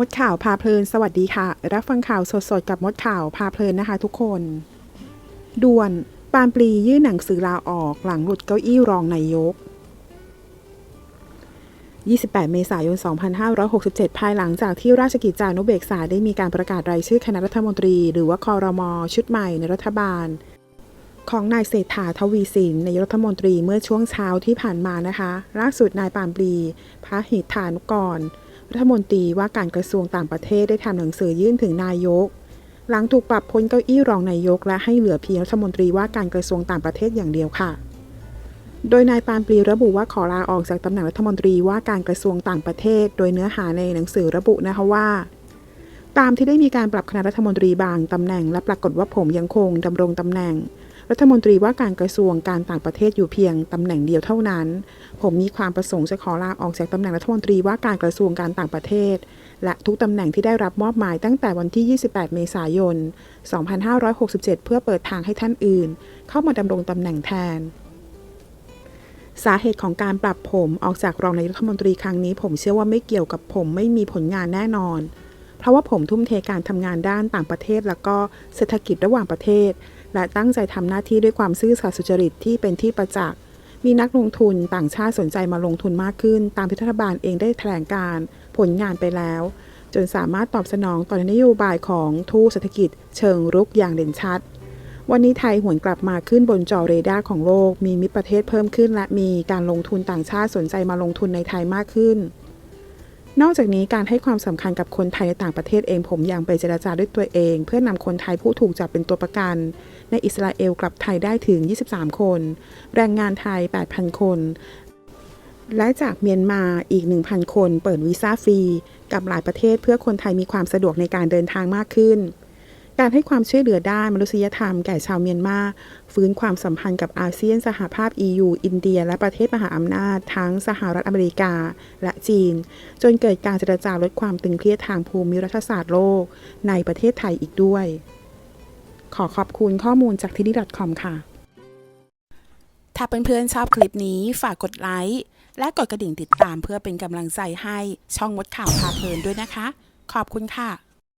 มดข่าวพาเพลิน สวัสดีค่ะ รับฟังข่าวสดๆ กับมดข่าวพาเพลินนะคะทุกคน ด่วน ปานปรียื่นหนังสือลาออกหลังหลุดเก้าอี้รองนายก 28 เมษายน 2567 ภายหลังจากที่ราชกิจจานุเบกษาได้มีการประกาศรายชื่อคณะรัฐมนตรี หรือว่าคอรมอชุดใหม่ในรัฐบาล ของนายเศรษฐาทวีสินนายรัฐมนตรีเมื่อช่วงเช้าที่ผ่านมานะคะ ล่าสุดนายปานปรีพระหิทธานุกร รัฐมนตรีว่าการกระทรวงต่างประเทศได้ทำหนังสือยื่นถึงนายก หลังถูกปรับพ้นเก้าอี้รองนายก และให้เหลือเพียงรัฐมนตรีว่าการกระทรวงต่างประเทศอย่างเดียวค่ะ โดยนายปานปรีระบุว่าขอลาออกจากตำแหน่งรัฐมนตรีว่าการกระทรวงต่างประเทศ โดยเนื้อหาในหนังสือระบุนะคะว่าตามที่ได้มีการปรับคณะรัฐมนตรีบางตำแหน่งและปรากฏว่าผมยังคงดำรงตำแหน่ง รัฐมนตรีว่าการกระทรวงการต่างประเทศอยู่เพียงตำแหน่งเดียวเท่านั้น ผมมีความประสงค์จะขอลาออกจากตำแหน่งรัฐมนตรีว่าการกระทรวงการต่างประเทศ และทุกตำแหน่งที่ได้รับมอบหมายตั้งแต่วันที่ 28 เมษายน 2567 เพื่อเปิดทางให้ท่านอื่น เข้ามาดำรงตำแหน่งแทนสาเหตุของการปรับผมออกจากรองนายกรัฐมนตรีครั้งนี้ ผมเชื่อว่าไม่เกี่ยวกับผมไม่มีผลงานแน่นอน เพราะว่าผมทุ่มเทการทำงานด้านต่างประเทศ แล้วก็เศรษฐกิจระหว่างประเทศ และตั้งใจทำหน้าที่ด้วยความซื่อสัตย์สุจริตที่เป็นที่ประจักษ์ มีนักลงทุนต่างชาติสนใจมาลงทุนมากขึ้น ตามที่รัฐบาลเองได้แถลงการผลงานไปแล้ว จนสามารถตอบสนองต่อนโยบายของทูตเศรษฐกิจ เชิงรุกอย่างเด่นชัด วันนี้ไทยหวนกลับมาขึ้นบนจอเรดาร์ของโลก มีมิตรประเทศเพิ่มขึ้น และมีการลงทุนต่างชาติสนใจมาลงทุนในไทยมากขึ้น นอกจากนี้การให้ความสำคัญกับคนไทยในต่างประเทศเองผมยังไปเจราจาด้วยตัวเอง เพื่อนำคนไทยผู้ถูกจับเป็นตัวประกัน ในอิสราเอลกลับไทยได้ถึง 23 คน แรงงานไทย 8,000 คน และจากเมียนมาอีก 1,000 คน เปิดวีซ่าฟรี กับหลายประเทศเพื่อคนไทยมีความสะดวกในการเดินทางมากขึ้น การให้ความช่วยเหลือด้านมนุษยธรรมแก่ชาวเมียนมาฟื้นความสัมพันธ์กับอาเซียนสหภาพ EU อินเดีย และประเทศมหาอำนาจ ทั้งสหรัฐอเมริกา และจีน จนเกิดการเจรจาลดความตึงเครียดทางภูมิรัฐศาสตร์โลก ในประเทศไทยอีกด้วย ขอขอบคุณข้อมูลจากที่นี่ .com ค่ะ ถ้าเพื่อนๆชอบคลิปนี้ฝากกดไลค์และกดกระดิ่งติดตามเพื่อเป็นกำลังใจให้ช่องมดข่าวพาเพลินด้วยนะคะ ขอบคุณค่ะ